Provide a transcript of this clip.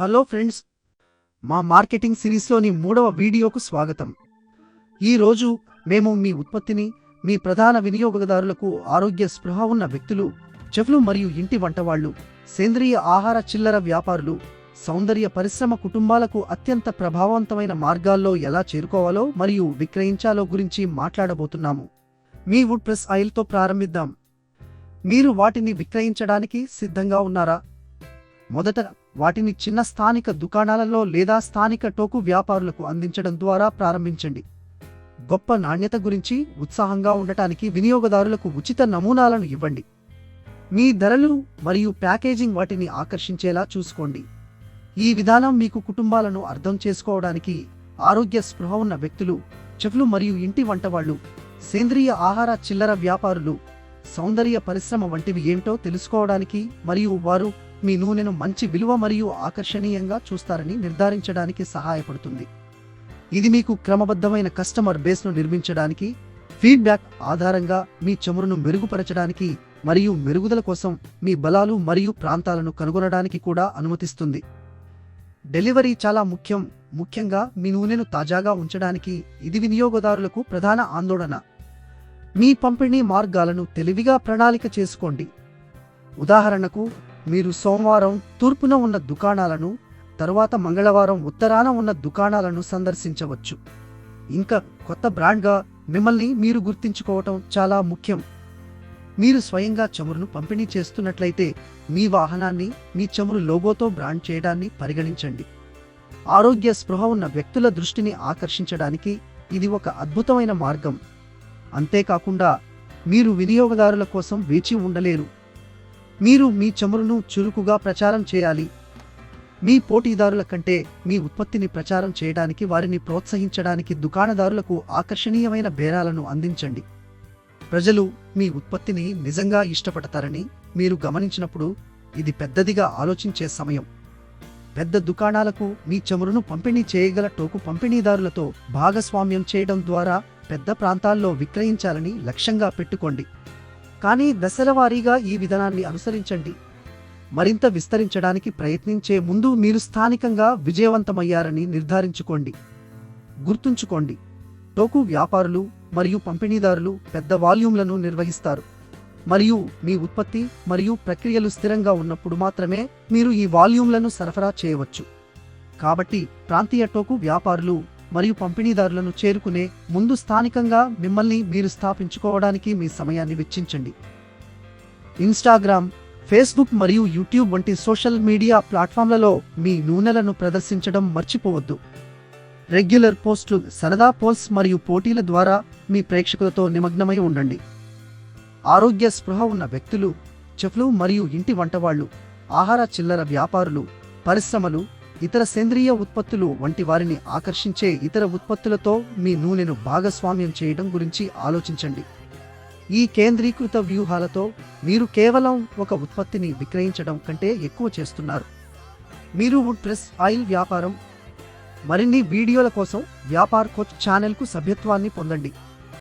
Hello friends మా marketing సిరీస్లోని మూడవ వీడియోకు స్వాగతం. ఈరోజు మేము మీ ఉత్పత్తిని మీ ప్రధాన వినియోగదారులకు ఆరోగ్య స్పృహ ఉన్న వ్యక్తులు చెఫ్లు మరియు ఇంటి వంటవాళ్ళు సేంద్రియ ఆహార చిల్లర వ్యాపారులు సౌందర్య పరిశ్రమ కుటుంబాలకు అత్యంత ప్రభావవంతమైన మార్గాల్లో ఎలా చేరుకోవాలో మరియు విక్రయించాలో గురించి మాట్లాడబోతున్నాము. మీ వుడ్ ప్రెస్ ఆయిల్తో ప్రారంభిద్దాం. మీరు వాటిని విక్రయించడానికి సిద్ధంగా ఉన్నారా? మొదట వాటిని చిన్న స్థానిక దుకాణాలలో లేదా స్థానిక టోకు వ్యాపారులకు అందించడం ద్వారా ప్రారంభించండి. గొప్ప నాణ్యత గురించి ఉత్సాహంగా ఉండటానికి వినియోగదారులకు ఉచిత నమూనాలను ఇవ్వండి. మీ ధరలు మరియు ప్యాకేజింగ్ వాటిని ఆకర్షించేలా చూసుకోండి. ఈ విధానం మీకు కుటుంబాలను అర్థం చేసుకోవడానికి ఆరోగ్య స్పృహ ఉన్న వ్యక్తులు చెఫ్లు మరియు ఇంటి వంటవాళ్ళు సేంద్రియ ఆహార చిల్లర వ్యాపారులు సౌందర్య పరిశ్రమ వంటివి ఏమిటో తెలుసుకోవడానికి మరియు వారు మీ నూనెను మంచి విలువ మరియు ఆకర్షణీయంగా చూస్తారని నిర్ధారించడానికి సహాయపడుతుంది. ఇది మీకు క్రమబద్ధమైన కస్టమర్ బేస్ను నిర్మించడానికి ఫీడ్బ్యాక్ ఆధారంగా మీ చమురును మెరుగుపరచడానికి మరియు మెరుగుదల కోసం మీ బలాలు మరియు ప్రాంతాలను కనుగొనడానికి కూడా అనుమతిస్తుంది. డెలివరీ చాలా ముఖ్యం. ముఖ్యంగా మీ నూనెను తాజాగా ఉంచడానికి ఇది వినియోగదారులకు ప్రధాన ఆందోళన. మీ పంపిణీ మార్గాలను తెలివిగా ప్రణాళిక చేసుకోండి. ఉదాహరణకు మీరు సోమవారం తూర్పున ఉన్న దుకాణాలను తరువాత మంగళవారం ఉత్తరాన ఉన్న దుకాణాలను సందర్శించవచ్చు. ఇంకా కొత్త బ్రాండ్గా మిమ్మల్ని మీరు గుర్తించుకోవటం చాలా ముఖ్యం. మీరు స్వయంగా చమురును పంపిణీ చేస్తున్నట్లయితే మీ వాహనాన్ని మీ చమురు లోగోతో బ్రాండ్ చేయడాన్ని పరిగణించండి. ఆరోగ్య స్పృహ ఉన్న వ్యక్తుల దృష్టిని ఆకర్షించడానికి ఇది ఒక అద్భుతమైన మార్గం. అంతేకాకుండా మీరు వినియోగదారుల కోసం వేచి ఉండలేరు. మీరు మీ చమురును చురుకుగా ప్రచారం చేయాలి. మీ పోటీదారుల కంటే మీ ఉత్పత్తిని ప్రచారం చేయడానికి వారిని ప్రోత్సహించడానికి దుకాణదారులకు ఆకర్షణీయమైన బేరాలను అందించండి. ప్రజలు మీ ఉత్పత్తిని నిజంగా ఇష్టపడతారని మీరు గమనించినప్పుడు ఇది పెద్దదిగా ఆలోచించే సమయం. పెద్ద దుకాణాలకు మీ చమురును పంపిణీ చేయగల టోకు పంపిణీదారులతో భాగస్వామ్యం చేయడం ద్వారా పెద్ద ప్రాంతాల్లో విక్రయించాలని లక్ష్యంగా పెట్టుకోండి. కానీ దశలవారీగా ఈ విధానాన్ని అనుసరించండి. మరింత విస్తరించడానికి ప్రయత్నించే ముందు మీరు స్థానికంగా విజయవంతమయ్యారని నిర్ధారించుకోండి. గుర్తుంచుకోండి టోకు వ్యాపారులు మరియు పంపిణీదారులు పెద్ద వాల్యూమ్లను నిర్వహిస్తారు. మరియు మీ ఉత్పత్తి మరియు ప్రక్రియలు స్థిరంగా ఉన్నప్పుడు మాత్రమే మీరు ఈ వాల్యూమ్లను సరఫరా చేయవచ్చు. కాబట్టి ప్రాంతీయ టోకు వ్యాపారులు మరియు పంపిణీదారులను చేరుకునే ముందు స్థానికంగా మిమ్మల్ని మీరు స్థాపించుకోవడానికి మీ సమయాన్ని వెచ్చించండి. ఇన్స్టాగ్రామ్ ఫేస్బుక్ మరియు యూట్యూబ్ వంటి సోషల్ మీడియా ప్లాట్ఫామ్లలో మీ నూనెలను ప్రదర్శించడం మర్చిపోవద్దు. రెగ్యులర్ పోస్టులు సరదా పోల్స్ మరియు పోటీల ద్వారా మీ ప్రేక్షకులతో నిమగ్నమై ఉండండి. ఆరోగ్య స్పృహ ఉన్న వ్యక్తులు చెఫ్లు మరియు ఇంటి వంటవాళ్ళు ఆహార చిల్లర వ్యాపారులు పరిశ్రమలు ఇతర సేంద్రియ ఉత్పత్తులు వంటి వారిని ఆకర్షించే ఇతర ఉత్పత్తులతో మీ నూనెను భాగస్వామ్యం చేయడం గురించి ఆలోచించండి. ఈ కేంద్రీకృత వ్యూహాలతో మీరు కేవలం ఒక ఉత్పత్తిని విక్రయించడం కంటే ఎక్కువ చేస్తున్నారు. మీరు వుడ్ ప్రెస్ ఆయిల్ వ్యాపారం మరిన్ని వీడియోల కోసం వ్యాపార్ కోచ్ ఛానల్కు సభ్యత్వాన్ని పొందండి.